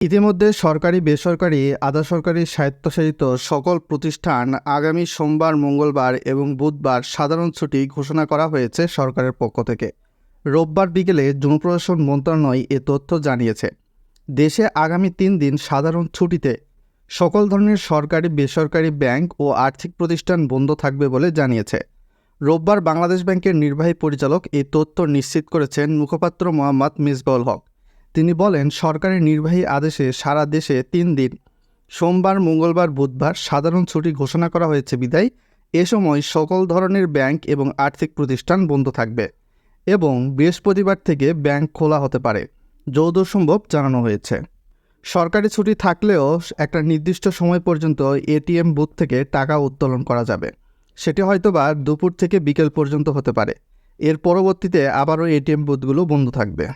ইতিমধ্যে সরকারি, বেসরকারি, আধা সরকারি স্বায়ত্তশাসিত সকল প্রতিষ্ঠান আগামী সোমবার, মঙ্গলবার এবং বুধবার সাধারণ ছুটি ঘোষণা করা হয়েছে সরকারের পক্ষ থেকে। রোববার বিকেলে জনপ্রশাসন মন্ত্রণালয় এ তথ্য জানিয়েছে। দেশে আগামী তিন দিন সাধারণ ছুটিতে সকল ধরনের সরকারি, বেসরকারি ব্যাংক ও আর্থিক প্রতিষ্ঠান বন্ধ থাকবে বলে জানিয়েছে। রোববার বাংলাদেশ ব্যাংকের নির্বাহী পরিচালক এই তথ্য নিশ্চিত করেছেন মুখপাত্র মোহাম্মদ মিসবাউল হক। তিনি বলেন সরকারের নির্বাহী আদেশে সারা দেশে তিন দিন, সোমবার, মঙ্গলবার, বুধবার সাধারণ ছুটি ঘোষণা করা হয়েছে বিদায়। এ সময় সকল ধরনের ব্যাংক এবং আর্থিক প্রতিষ্ঠান বন্ধ থাকবে এবং বৃহস্পতিবার থেকে ব্যাংক খোলা হতে পারে যৌদ সম্ভব জানানো হয়েছে। সরকারি ছুটি থাকলেও একটা নির্দিষ্ট সময় পর্যন্ত এটিএম বুথ থেকে টাকা উত্তোলন করা যাবে। সেটি হয়তোবা দুপুর থেকে বিকেল পর্যন্ত হতে পারে। এর পরবর্তীতে আবারও এটিএম বুথগুলো বন্ধ থাকবে।